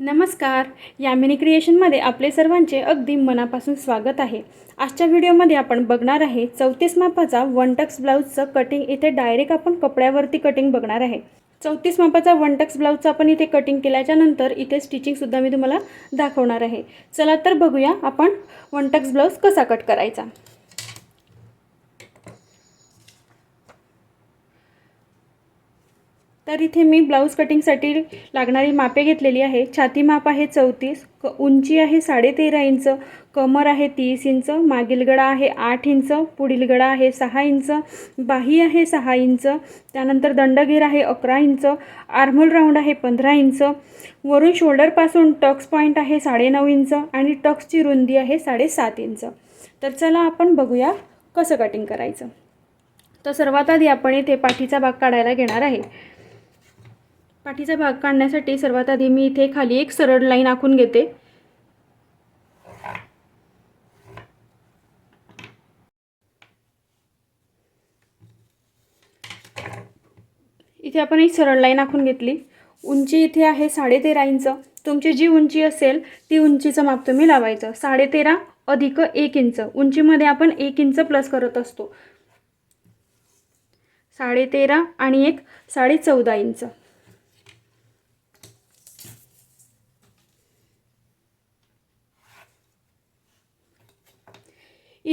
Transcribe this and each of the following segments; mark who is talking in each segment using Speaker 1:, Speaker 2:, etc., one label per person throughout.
Speaker 1: नमस्कार. यामिनी क्रिएशनमध्ये आपले सर्वांचे अगदी मनापासून स्वागत आहे. आजच्या व्हिडिओमध्ये आपण बघणार आहे चौतीस मापाचा वन टक्स ब्लाऊजचं कटिंग इथे डायरेक्ट आपण कपड्यावरती कटिंग बघणार आहे. चौतीस मापाचा वन टक्स ब्लाऊजचं आपण इथे कटिंग केल्याच्यानंतर इथे स्टिचिंगसुद्धा मी तुम्हाला दाखवणार आहे. चला तर बघूया आपण वन टक्स ब्लाऊज कसा कट करायचा. तर इथे मी ब्लाऊज कटिंगसाठी लागणारी मापे घेतलेली आहे. छाती माप आहे चौतीस क उंची आहे साडेतेरा इंच कमर आहे तीस इंच मागील गळा आहे आठ इंच पुढील गळा आहे सहा इंच बाही आहे सहा इंच त्यानंतर दंडगीर आहे अकरा इंच आर्मोल राऊंड आहे पंधरा इंच वरून शोल्डरपासून टक्स पॉईंट आहे साडेनऊ इंच आणि टक्सची रुंदी आहे साडेसात इंच. तर चला आपण बघूया कसं कटिंग करायचं. तर सर्वात आधी आपण इथे पाठीचा भाग काढायला घेणार आहे. पाठीचा भाग काढण्यासाठी सर्वात आधी मी इथे खाली एक सरळ लाईन आखून घेते. इथे आपण एक सरळ लाईन आखून घेतली. उंची इथे आहे साडेतेरा इंच. तुमची जी उंची असेल ती उंचीचं माप तुम्ही लावायचं. साडेतेरा अधिक एक इंच. उंचीमध्ये आपण एक इंच प्लस करत असतो. साडेतेरा आणि एक साडे चौदा इंच.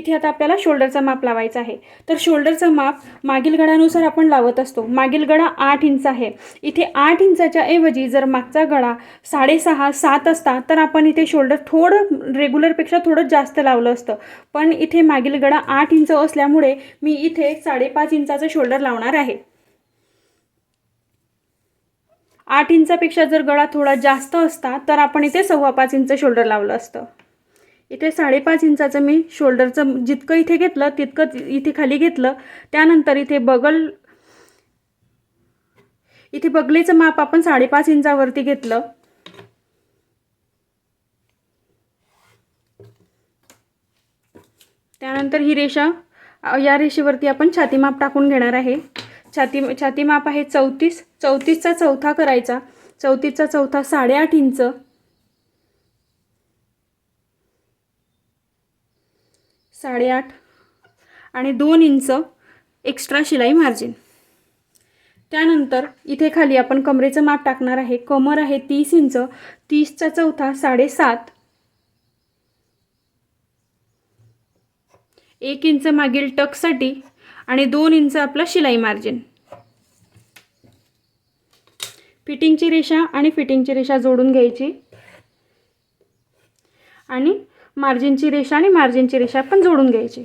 Speaker 1: इथे आता आपल्याला शोल्डरचा माप लावायचा आहे. तर शोल्डरचा माप मागील गळानुसार आपण लावत असतो. मागील गळा आठ इंच आहे. इथे आठ इंचाच्या ऐवजी जर मागचा गळा साडेसहा सात असता तर आपण इथे शोल्डर थोडं रेग्युलरपेक्षा थोडं जास्त लावलं असतं. पण इथे मागील गळा आठ इंच असल्यामुळे मी इथे साडेपाच इंचाचं शोल्डर लावणार आहे. आठ इंचापेक्षा जर गळा थोडा जास्त असता तर आपण इथे सव्वा पाच इंच शोल्डर लावलं असतं. इथे साडेपाच इंचाचं मी शोल्डरचं जितकं इथे घेतलं तितकं इथे खाली घेतलं. त्यानंतर इथे बगल इथे बगलेचं माप आपण साडेपाच इंचावरती घेतलं. त्यानंतर ही रेषा या रेषेवरती आपण छाती माप टाकून घेणार आहे. छाती छाती माप आहे चौतीस. चौतीसचा चौथा करायचा. चौतीसचा चौथा साडेआठ इंच. साडेआठ. आणि दोन इंच एक्स्ट्रा शिलाई मार्जिन. त्यानंतर इथे खाली आपण कमरेचं माप टाकणार आहे. कमर आहे तीस इंच. तीसचा चौथा साडेसात. एक इंच मागील टकसाठी आणि दोन इंच आपलं शिलाई मार्जिन. फिटिंगची रेषा आणि फिटिंगची रेषा जोडून घ्यायची. आणि मार्जिनची रेषा आणि मार्जिनची रेषा पण जोडून घ्यायची.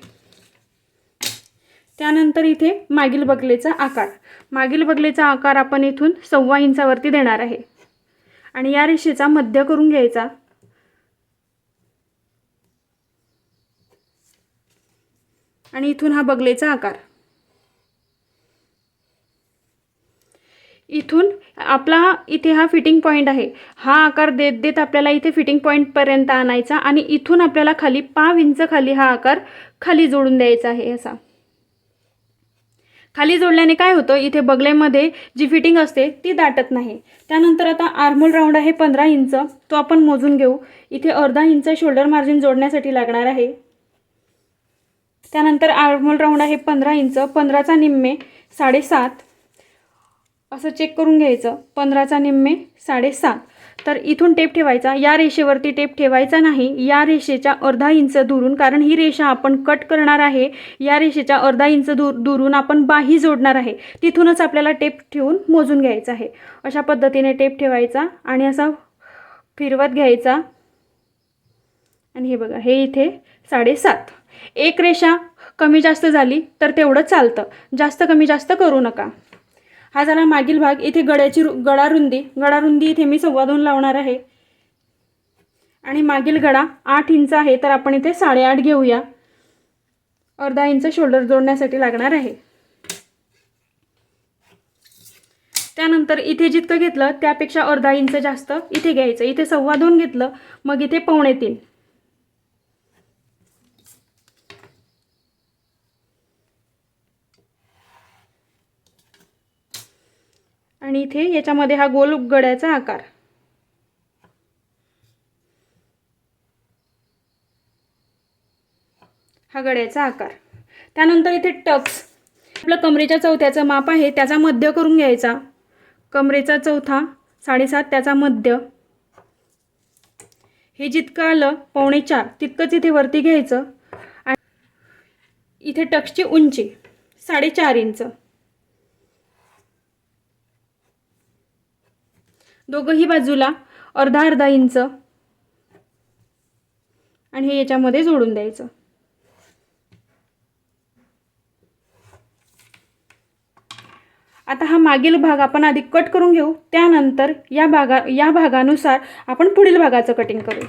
Speaker 1: त्यानंतर इथे मागील बगलेचा आकार. मागील बगलेचा आकार आपण इथून सव्वा इंचावरती देणार आहे. आणि या रेषेचा मध्य करून घ्यायचा. आणि इथून हा बगलेचा आकार. इथून आपला इथे हा फिटिंग पॉईंट आहे. हा आकार देत देत आपल्याला इथे फिटिंग पॉईंटपर्यंत आणायचा आणि इथून आपल्याला खाली पाव इंच खाली हा आकार खाली जोडून द्यायचा आहे असा. खाली जोडल्याने काय होतं? इथे बगलेमध्ये जी फिटिंग असते ती दाटत नाही. त्यानंतर आता आर्मोल राऊंड आहे पंधरा इंच. तो आपण मोजून घेऊ. इथे अर्धा इंच शोल्डर मार्जिन जोडण्यासाठी लागणार आहे. त्यानंतर आर्मोल राऊंड आहे पंधरा इंच. पंधराचा निम्मे साडेसात. असं चेक करून घ्यायचं. पंधराचा निम्मे साडेसात. तर इथून टेप ठेवायचा. या रेषेवरती टेप ठेवायचा नाही. या रेषेच्या अर्धा इंच दुरून कारण ही रेषा आपण कट करणार आहे. या रेषेच्या अर्धा इंच दूर दुरून आपण बाही जोडणार आहे. तिथूनच आपल्याला टेप ठेवून मोजून घ्यायचं आहे. अशा पद्धतीने टेप ठेवायचा आणि असा फिरवत घ्यायचा. आणि हे बघा हे इथे साडेसात. एक रेषा कमी जास्त झाली तर तेवढं चालतं. जास्त कमी जास्त करू नका. हा झाला मागील भाग. इथे गड्याची रु गडारुंदी गडारुंदी इथे मी सव्वा दोन लावणार आहे. आणि मागील गडा आठ इंच आहे तर आपण इथे साडेआठ घेऊया. अर्धा इंच शोल्डर जोडण्यासाठी लागणार आहे. त्यानंतर इथे जितकं घेतलं त्यापेक्षा अर्धा इंच जास्त इथे घ्यायचं. इथे सव्वा दोन घेतलं मग इथे पावणे तीन. आणि इथे याच्यामध्ये हा गोल गड्याचा आकार. हा गड्याचा आकार. त्यानंतर इथे टक्स आपलं कमरेच्या चौथ्याचं माप आहे त्याचा मध्य करून घ्यायचा. कमरेचा चौथा साडेसात त्याचा मध्य. हे जितकं आलं पावणे चार तितकंच इथे वरती घ्यायचं. आणि इथे टक्सची उंची साडेचार इंच. दोघंही बाजूला अर्धा अर्धा इंच. आणि हे याच्यामध्ये जोडून द्यायचं. आता हा मागील भाग आपण आधी कट करून घेऊ. त्यानंतर या भागा या भागानुसार आपण पुढील भागाचं कटिंग करू.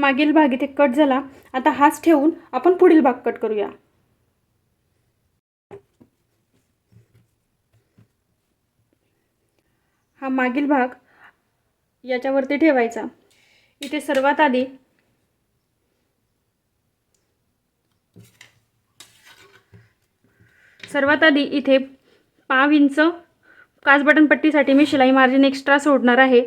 Speaker 1: मागील भाग इथे कट झाला. आता हाच ठेवून आपण पुढील भाग कट करूया. हा मागील भाग याच्यावरती ठेवायचा. इथे सर्वात आधी सर्वात आधी इथे पाव इंच काच बटन पट्टीसाठी मी शिलाई मार्जिन एक्स्ट्रा सोडणार आहे.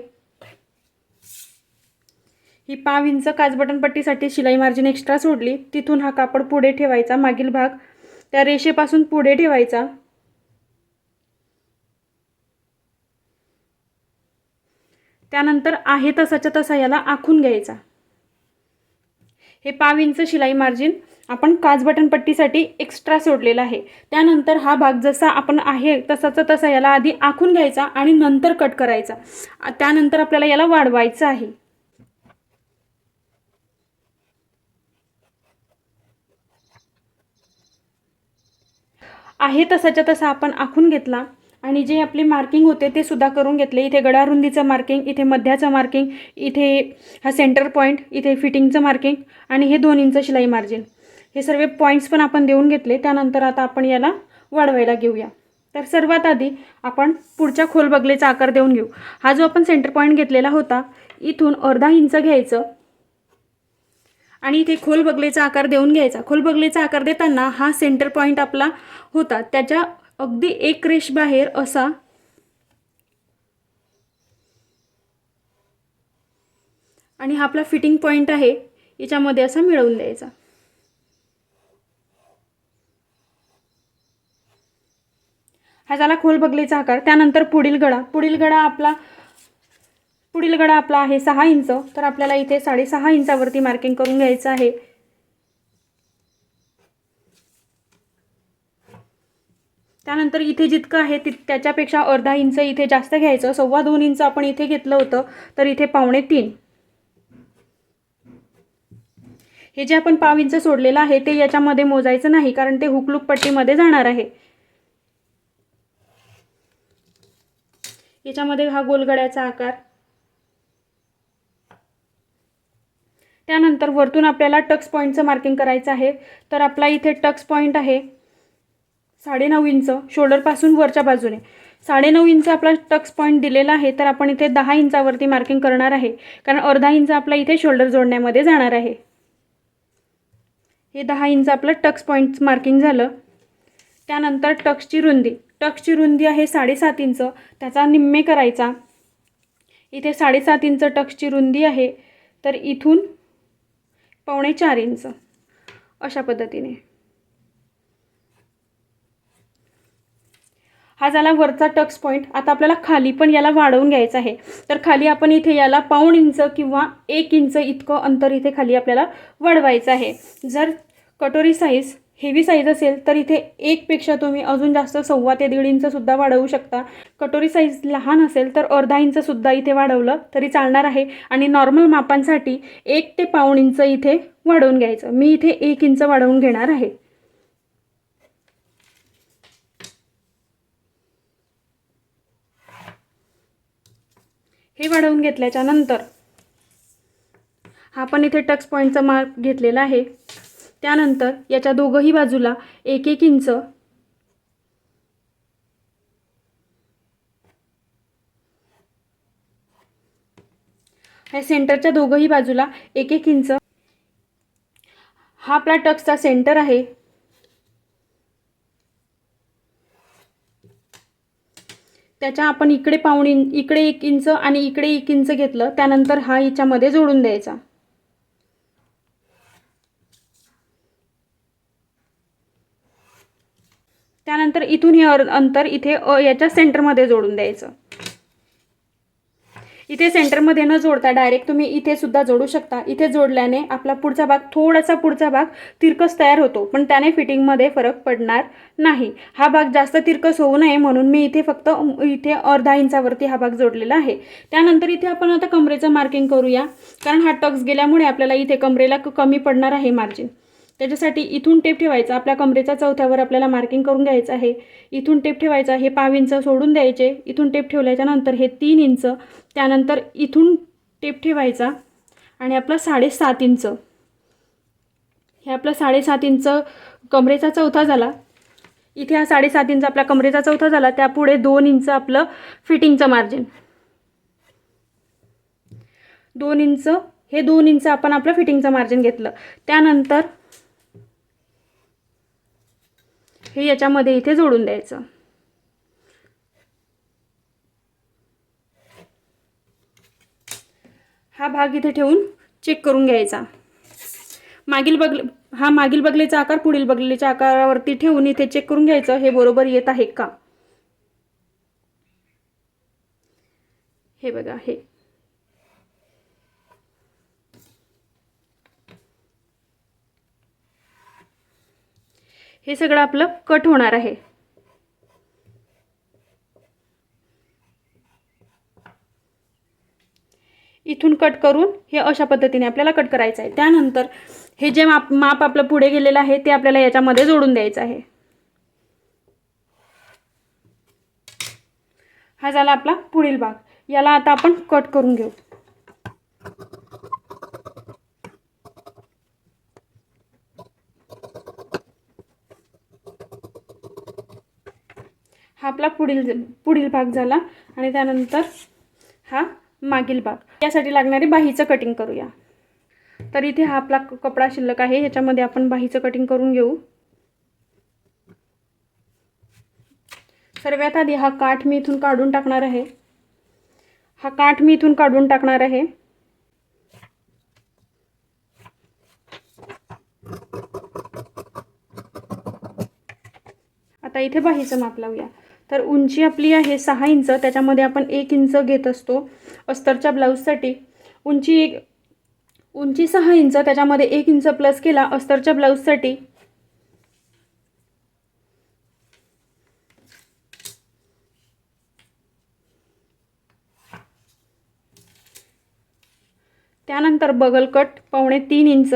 Speaker 1: ही पाव इंच काच बटन पट्टीसाठी शिलाई मार्जिन एक्स्ट्रा सोडली. तिथून हा कापड पुढे ठेवायचा मागील भाग त्या रेषेपासून पुढे ठेवायचा. त्यानंतर आहे तसाच्या तसा याला आखून घ्यायचा. हे पाव इंच शिलाई मार्जिन आपण काच बटन पट्टीसाठी एक्स्ट्रा सोडलेला आहे. त्यानंतर हा भाग जसा आपण आहे तसाचा तसा याला आधी आखून घ्यायचा आणि नंतर कट करायचा. त्यानंतर आपल्याला याला वाढवायचं आहे. आहे तसाच्या तसा आपण आखून घेतला. आणि जे आपले मार्किंग होते ते सुद्धा करून घेतले. इथे गडारुंदीचं मार्किंग इथे मध्याचं मार्किंग इथे हा सेंटर पॉईंट इथे फिटिंगचं मार्किंग आणि हे दोन इंच शिलाई मार्जिन हे सर्व पॉईंट्स पण आपण देऊन घेतले. त्यानंतर आता आपण याला वाढवायला घेऊया. तर सर्वात आधी आपण पुढच्या खोल बगलेचा आकार देऊन घेऊ. हा जो आपण सेंटर पॉईंट घेतलेला होता इथून अर्धा इंच घ्यायचं. आणि इथे खोल बगलेचा आकार देऊन घ्यायचा. खोल बगलेचा आकार देताना हा सेंटर पॉईंट आपला होता. त्याच्या अगदी एक रेष बाहेर असा आणि हा आपला फिटिंग पॉईंट आहे. याच्यामध्ये असा मिळवून द्यायचा. हा झाला खोल बगलेचा आकार. त्यानंतर पुढील गळा पुढील गळा आपला पुढील गडा आपला आहे सहा इंच. तर आपल्याला इथे साडेसहा इंचावरती मार्किंग करून घ्यायचं आहे. त्यानंतर इथे जितकं आहे ति त्याच्यापेक्षा अर्धा इंच इथे जास्त घ्यायचं. सव्वा दोन इंच आपण इथे घेतलं होतं तर इथे पावणे तीन. हे जे आपण पाव इंच सोडलेलं आहे ते याच्यामध्ये मोजायचं नाही कारण ते हुकलूक पट्टीमध्ये जाणार आहे. याच्यामध्ये हा गोलगड्याचा आकार त्यानंतर वरतून आपल्याला टक्स पॉईंटचं मार्किंग करायचं आहे. तर आपला इथे टक्स पॉईंट आहे. साडेनऊ इंच शोल्डरपासून वरच्या बाजूने. साडेनऊ इंच आपला टक्स पॉईंट दिलेला आहे तर आपण इथे दहा इंचावरती मार्किंग करणार आहे. कारण अर्धा इंच आपला इथे शोल्डर जोडण्यामध्ये जाणार आहे. हे दहा इंच आपलं टक्स पॉईंट मार्किंग झालं. त्यानंतर टक्सची रुंदी. टक्सची रुंदी आहे साडेसात इंच. त्याचा निम्मे करायचा. इथे साडेसात इंच टक्सची रुंदी आहे. तर इथून पावणे चार इंच. अशा पद्धतीने. हा झाला वरचा टक्स पॉईंट आता आपल्याला खाली पण याला वाढवून घ्यायचं आहे. तर खाली आपण इथे याला पाऊण इंच किंवा एक इंच इतकं अंतर इथे खाली आपल्याला वाढवायचं आहे. जर कटोरी साईज हेवी साईज असेल तर इथे एकपेक्षा तुम्ही अजून जास्त सव्वा ते दीड इंचसुद्धा वाढवू शकता. कटोरी साईज लहान असेल तर अर्धा इंचसुद्धा इथे वाढवलं तरी चालणार आहे. आणि नॉर्मल मापांसाठी एक ते पाऊण इंच इथे वाढवून घ्यायचं. मी इथे एक इंच वाढवून घेणार आहे. हे वाढवून घेतल्याच्या नंतर हा पण इथे टक्स पॉईंटचा मार्क घेतलेला आहे. त्यानंतर याच्या दोघंही बाजूला एक एक इंच. हे सेंटरच्या दोघंही बाजूला एक एक इंच. हा आपला टक्सचा सेंटर आहे. त्याच्या आपण इकडे पाऊण इकडे एक इंच आणि इकडे एक इंच घेतलं त्यानंतर हा हिच्यामध्ये जोडून द्यायचा. त्यानंतर इथून हे अर- अंतर इथे अ याच्या सेंटरमध्ये जोडून द्यायचं. इथे सेंटरमध्ये न जोडता डायरेक्ट तुम्ही इथे सुद्धा जोडू शकता. इथे जोडल्याने आपला पुढचा भाग थोडासा पुढचा भाग तिरकस तयार होतो पण त्याने फिटिंगमध्ये फरक पडणार नाही. हा भाग जास्त तिरकस होऊ नये म्हणून मी इथे फक्त इथे अर्धा इंचावरती हा भाग जोडलेला आहे. त्यानंतर इथे आपण आता कमरेचं मार्किंग करूया. कारण हा टक्स गेल्यामुळे आपल्याला इथे कमरेला कमी पडणार आहे मार्जिन त्याच्यासाठी इथून टेप ठेवायचा. आपल्या कमरेच्या चौथ्यावर आपल्याला मार्किंग करून घ्यायचं आहे. इथून टेप ठेवायचा हे पाव इंच सोडून द्यायचे. इथून टेप ठेवल्याच्या नंतर हे तीन इंच. त्यानंतर इथून टेप ठेवायचा. आणि आपला साडेसात इंच. हे आपलं साडेसात इंच कमरेचा चौथा झाला. इथे हा साडेसात इंच आपला कमरेचा चौथा झाला. त्यापुढे दोन इंच आपलं फिटिंगचं मार्जिन दोन इंच. हे दोन इंच आपण आपलं फिटिंगचं मार्जिन घेतलं. त्यानंतर हे याच्यामध्ये इथे जोडून द्यायचं. हा भाग इथे ठेवून चेक करून घ्यायचा. मागील बगले हा मागील बगलेचा आकार पुढील बगलेच्या आकारावरती ठेवून इथे चेक करून घ्यायचं हे बरोबर येत आहे का? हे बघा हे. हे सगळं आपलं कट होणार आहे. इथून कट करून हे अशा पद्धतीने आपल्याला कट करायचं आहे. त्यानंतर हे जे माप माप आपलं पुढे गेलेलं आहे ते आपल्याला याच्यामध्ये जोडून द्यायचं आहे. हा झाला आपला पुढील भाग. याला आता आपण कट करून घेऊ हा आपला पुढील पुढील भाग झाला आणि त्यानंतर हा मागील भाग. यासाठी लागणारे बाहीचं कटिंग करूया. तर इथे हा आपला कपडा शिल्लक आहे. ह्याच्यामध्ये आपण बाहीचं कटिंग करून घेऊ. सर्वात आधी हा काठ मी इथून काढून टाकणार आहे. हा काठ मी इथून काढून टाकणार आहे. आता इथे बाहीचं माप लावूया. तर उंची आपली आहे सहा इंच त्याच्यामध्ये आपण एक इंच घेत असतो अस्तरच्या ब्लाऊजसाठी. उंची एक उंची सहा इंच त्याच्यामध्ये एक इंच प्लस केला अस्तरच्या ब्लाऊजसाठी. त्यानंतर बगल कट पावणे तीन इंच.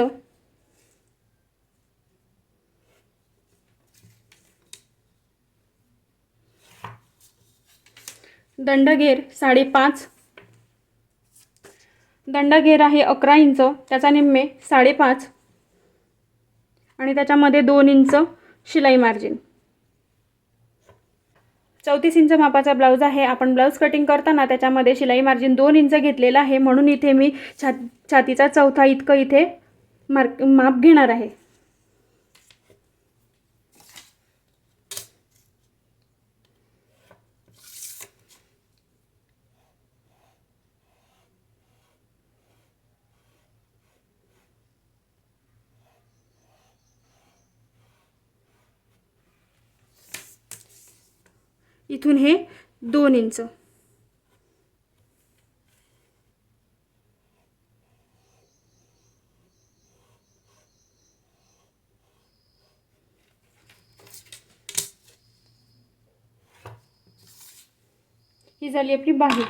Speaker 1: दंडघेर साडेपाच. दंडघेर आहे अकरा इंच त्याचा निम्मे साडेपाच. आणि त्याच्यामध्ये दोन इंच शिलाई मार्जिन. चौतीस इंच मापाचा ब्लाऊज आहे. आपण ब्लाऊज कटिंग करताना त्याच्यामध्ये शिलाई मार्जिन दोन इंच घेतलेलं आहे. म्हणून इथे मी छा छातीचा चौथा इतकं इथे मार्क माप घेणार आहे. इथून हे दोन इंच. ही झाली आपली बाही.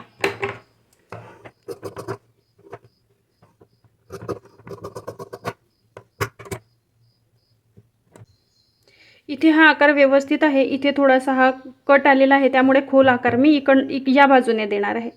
Speaker 1: इथे हा आकार व्यवस्थित आहे. इथे थोडासा हा कट आलेला आहे. त्यामुळे खोल आकार मी इकड इक या बाजूने देणार आहे.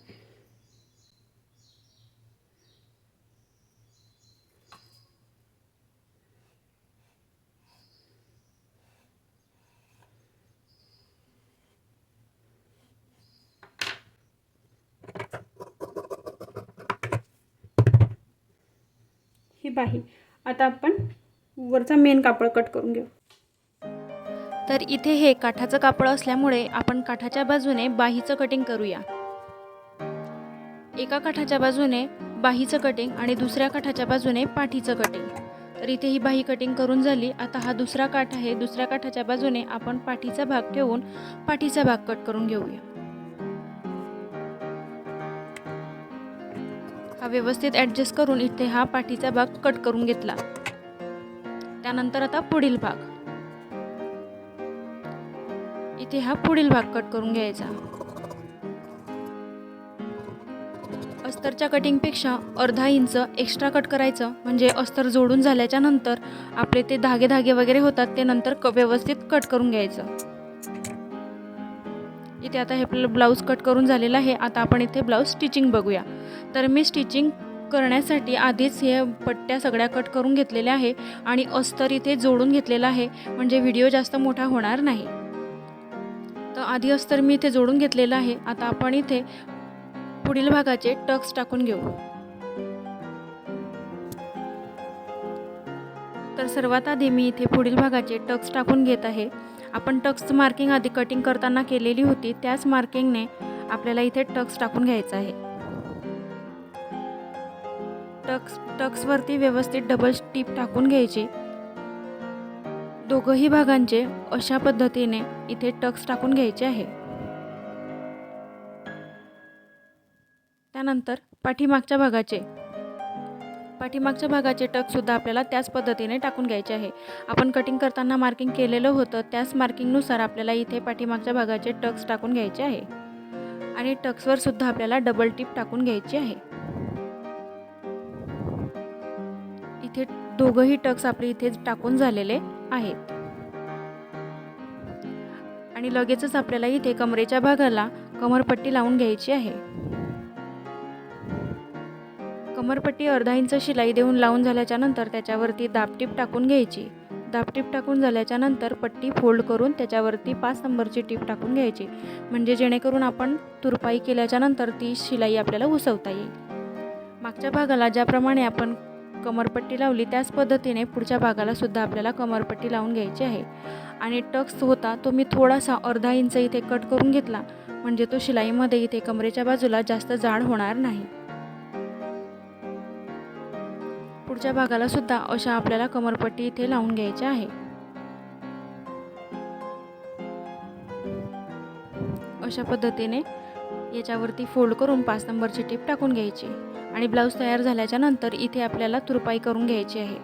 Speaker 1: ही बाही. आता आपण वरचा मेन कापड कट करून घेऊ. तर इथे हे काठाचं कापड असल्यामुळे आपण काठाच्या बाजूने बाहीचं कटिंग करूया. एका काठाच्या बाजूने बाहीचं कटिंग आणि दुसऱ्या काठाच्या बाजूने पाठीचं कटिंग तर इथे ही बाही कटिंग करून झाली. आता हा दुसरा काठ आहे. दुसऱ्या काठाच्या बाजूने आपण पाठीचा भाग ठेवून पाठीचा भाग कट करून घेऊया. हा व्यवस्थित ॲडजस्ट करून इथे हा पाठीचा भाग कट करून घेतला. त्यानंतर आता पुढील भाग. इथे हा पुढील भाग कट करून घ्यायचा. अस्तरच्या कटिंगपेक्षा अर्धा इंच एक्स्ट्रा कट करायचं. म्हणजे अस्तर जोडून झाल्याच्यानंतर आपले ते धागे धागे वगैरे होतात ते नंतर क व्यवस्थित कट करून घ्यायचं. इथे आता हे आपलं ब्लाऊज कट करून झालेलं आहे. आता आपण इथे ब्लाऊज स्टिचिंग बघूया. तर मी स्टिचिंग करण्यासाठी आधीच हे पट्ट्या सगळ्या कट करून घेतलेल्या आहे आणि अस्तर इथे जोडून घेतलेलं आहे. म्हणजे व्हिडिओ जास्त मोठा होणार नाही. तर आधी अस्तर मी इथे जोडून घेतलेलं आहे. आता आपण इथे पुढील भागाचे टक्स टाकून घेऊ. तर सर्वात आधी मी इथे पुढील भागाचे टक्स टाकून घेत आहे. आपण टक्स मार्किंग आधी कटिंग करताना केलेली होती. त्याच मार्किंगने आपल्याला इथे टक्स टाकून घ्यायचं आहे. टक्स टक्सवरती व्यवस्थित डबल टीप टाकून घ्यायची. दोघंही भागांचे अशा पद्धतीने इथे टक्स टाकून घ्यायचे आहे. त्यानंतर पाठीमागच्या भागाचे पाठीमागच्या भागाचे टकसुद्धा आपल्याला त्याच पद्धतीने टाकून घ्यायचे आहे. आपण कटिंग करताना मार्किंग केलेलं होतं त्याच मार्किंगनुसार आपल्याला इथे पाठीमागच्या भागाचे टक्स टाकून घ्यायचे आहे. आणि टक्सवर सुद्धा आपल्याला डबल टिप टाकून घ्यायची आहे. इथे दोघंही टक्स आपले इथे टाकून झालेले आहेत. आणि लगेचच आपल्याला इथे कमरेच्या भागाला कमरपट्टी लावून घ्यायची आहे. कमरपट्टी अर्धा इंच शिलाई देऊन लावून झाल्याच्यानंतर त्याच्यावरती दाबटीप टाकून घ्यायची. दाबटीप टाकून झाल्याच्यानंतर पट्टी फोल्ड करून त्याच्यावरती पाच नंबरची टीप टाकून घ्यायची. म्हणजे जेणेकरून आपण तुरपाई केल्याच्यानंतर ती शिलाई आपल्याला उसवता येईल. मागच्या भागाला ज्याप्रमाणे आपण कमरपट्टी लावली त्याच पद्धतीने पुढच्या भागाला सुद्धा आपल्याला कमरपट्टी लावून घ्यायची आहे. आणि टक्स होता तो मी थोडासा अर्धा इंच इथे कट करून घेतला म्हणजे तो शिलाईमध्ये इथे कमरेच्या बाजूला जास्त जाड होणार नाही. पुढच्या भागाला सुद्धा अशा आपल्याला कमरपट्टी इथे लावून घ्यायची आहे. अशा पद्धतीने याच्यावरती फोल्ड करून पाच नंबरची टीप टाकून घ्यायची. आणि ब्लाऊज तयार झाल्याच्यानंतर इथे आपल्याला तुरपाई करून घ्यायची आहे.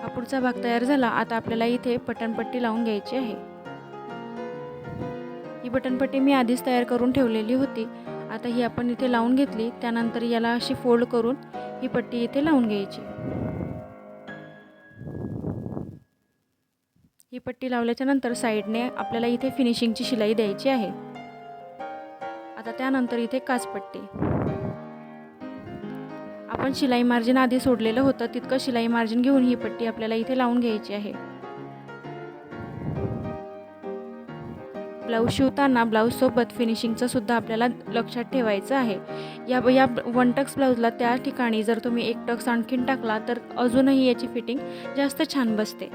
Speaker 1: हा पुढचा भाग तयार झाला आता आपल्याला इथे बटनपट्टी लावून घ्यायची आहे. ही बटनपट्टी मी आधीच तयार करून ठेवलेली होती. आता ही आपण इथे लावून घेतली त्यानंतर याला अशी फोल्ड करून ही पट्टी इथे लावून घ्यायची. ही पट्टी लावल्याच्या नंतर साईडने आपल्याला इथे फिनिशिंगची शिलाई द्यायची आहे. आता त्यानंतर इथे काचपट्टी आपण शिलाई मार्जिन आधी सोडलेलं होतं तितकं शिलाई मार्जिन घेऊन ही पट्टी आपल्याला इथे लावून घ्यायची आहे. ब्लाऊज शिवताना ब्लाऊजसोबत फिनिशिंगचं सुद्धा आपल्याला लक्षात ठेवायचं आहे. या या वन टक्स ब्लाऊजला त्या ठिकाणी जर तुम्ही एक टक्स आणखीन टाकला तर अजूनही याची फिटिंग जास्त छान बसते.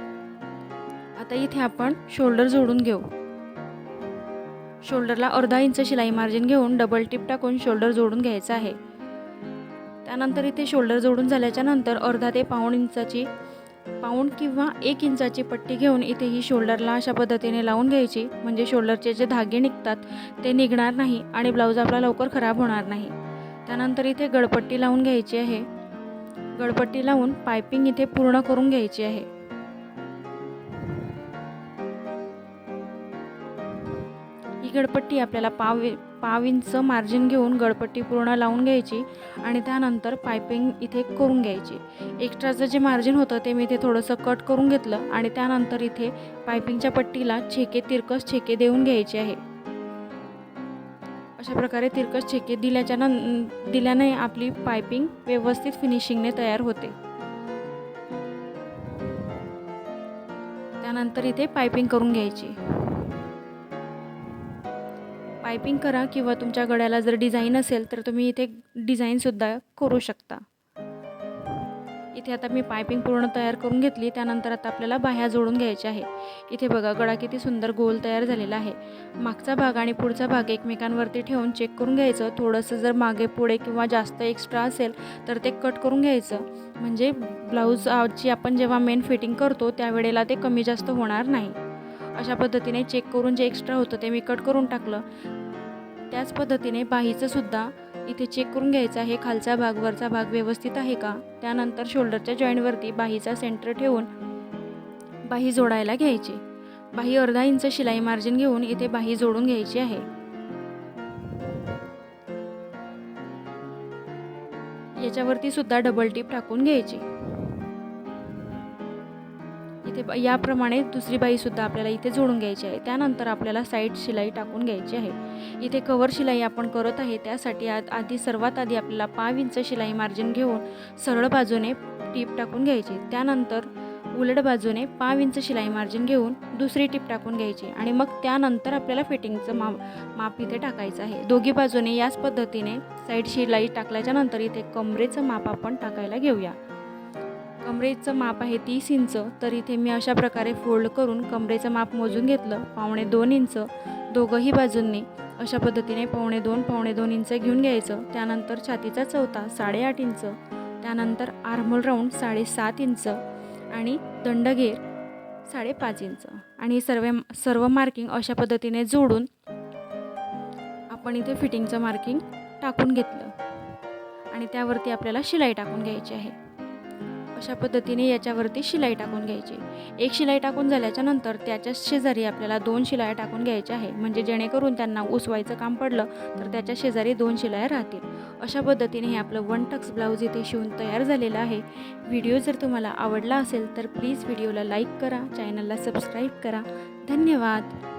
Speaker 1: आता इथे आपण शोल्डर जोडून घेऊ. शोल्डरला अर्धा इंच शिलाई मार्जिन घेऊन डबल टिप टाकून शोल्डर जोडून घ्यायचं आहे. त्यानंतर इथे शोल्डर जोडून झाल्याच्यानंतर अर्धा ते पाऊण इंचाची पाऊण किंवा एक इंचाची पट्टी घेऊन इथे ही शोल्डरला अशा पद्धतीने लावून घ्यायची. म्हणजे शोल्डरचे जे धागे निघतात ते निघणार नाही आणि ब्लाऊज आपला लवकर खराब होणार नाही. त्यानंतर इथे गडपट्टी लावून घ्यायची आहे. गडपट्टी लावून पायपिंग इथे पूर्ण करून घ्यायची आहे. ही गडपट्टी आपल्याला पाव पाव इंच मार्जिन घेऊन गडपट्टी पूर्ण लावून घ्यायची आणि त्यानंतर पायपिंग इथे करून घ्यायची. एक्स्ट्राचं जे मार्जिन होतं ते मी इथे थोडंसं कट करून घेतलं आणि त्यानंतर इथे पायपिंगच्या पट्टीला छेके तिरकस छेके देऊन घ्यायचे आहे. अशा प्रकारे तिरकस छेके दिल्याच्या दिल्याने आपली पायपिंग व्यवस्थित फिनिशिंगने तयार होते. त्यानंतर इथे पायपिंग करून घ्यायची. पायपिंग करा किंवा तुमच्या गळ्याला जर डिझाईन असेल तर तुम्ही इथे डिझाईनसुद्धा करू शकता. इथे आता मी पायपिंग पूर्ण तयार करून घेतली. त्यानंतर आता आपल्याला बाह्या जोडून घ्यायचे आहे. इथे बघा गळा किती सुंदर गोल तयार झालेला आहे. मागचा भाग आणि पुढचा भाग एकमेकांवरती ठेवून चेक करून घ्यायचं. थोडंसं जर मागे पुढे किंवा जास्त एक्स्ट्रा असेल तर ते कट करून घ्यायचं. म्हणजे ब्लाऊजची आपण जेव्हा मेन फिटिंग करतो त्यावेळेला ते कमी जास्त होणार नाही. अशा पद्धतीने चेक करून जे एक्स्ट्रा होतं ते मी कट करून टाकलं. त्याच पद्धतीने बाहीचं सुद्धा इथे चेक करून घ्यायचं आहे. खालचा भाग वरचा भाग व्यवस्थित आहे का? त्यानंतर शोल्डरच्या जॉईंटवरती बाहीचा सेंटर ठेवून बाही जोडायला घ्यायची. बाही अर्धा इंच शिलाई मार्जिन घेऊन इथे बाही जोडून घ्यायची आहे. याच्यावरती सुद्धा डबल टीप टाकून घ्यायची. इथे याप्रमाणे दुसरी बाईसुद्धा आपल्याला इथे जोडून घ्यायची आहे. त्यानंतर आपल्याला साईड शिलाई टाकून घ्यायची आहे. इथे कवर शिलाई आपण करत आहे. त्यासाठी आत आधी सर्वात आधी आपल्याला पाव इंच शिलाई मार्जिन घेऊन सरळ बाजूने टीप टाकून घ्यायची. त्यानंतर उलट बाजूने पाव इंच शिलाई मार्जिन घेऊन दुसरी टीप टाकून घ्यायची. आणि मग त्यानंतर आपल्याला फिटिंगचं माप माप इथे टाकायचं आहे. दोघी बाजूने याच पद्धतीने साईड शिलाई टाकल्याच्या नंतर इथे कमरेचं माप आपण टाकायला घेऊया. कमरेचं माप आहे तीस इंच. तर इथे मी अशा प्रकारे फोल्ड करून कमरेचं माप मोजून घेतलं. पावणे दोन इंच. दोघंही बाजूंनी अशा पद्धतीने पावणे दोन पावणे दोन इंच घेऊन घ्यायचं. त्यानंतर छातीचा चौथा साडेआठ इंच. त्यानंतर आर्मोल राऊंड साडेसात इंच. आणि दंडघेर साडेपाच इंच. आणि सर्व सर्व मार्किंग अशा पद्धतीने जोडून आपण इथे फिटिंगचं मार्किंग टाकून घेतलं. आणि त्यावरती आपल्याला शिलाई टाकून घ्यायची आहे. अशा पद्धतीने याच्यावरती शिलाई टाकून घ्यायची. एक शिलाई टाकून झाल्याच्यानंतर त्याच्या शेजारी आपल्याला दोन शिलाया टाकून घ्यायच्या आहे. म्हणजे जेणेकरून त्यांना उसवायचं काम पडलं तर त्याच्या शेजारी दोन शिलाया राहतील. अशा पद्धतीने हे आपलं वन टक्स ब्लाऊज इथे शिवून तयार झालेलं आहे. व्हिडिओ जर तुम्हाला आवडला असेल तर प्लीज व्हिडिओला लाईक करा चॅनलला सबस्क्राईब करा. धन्यवाद.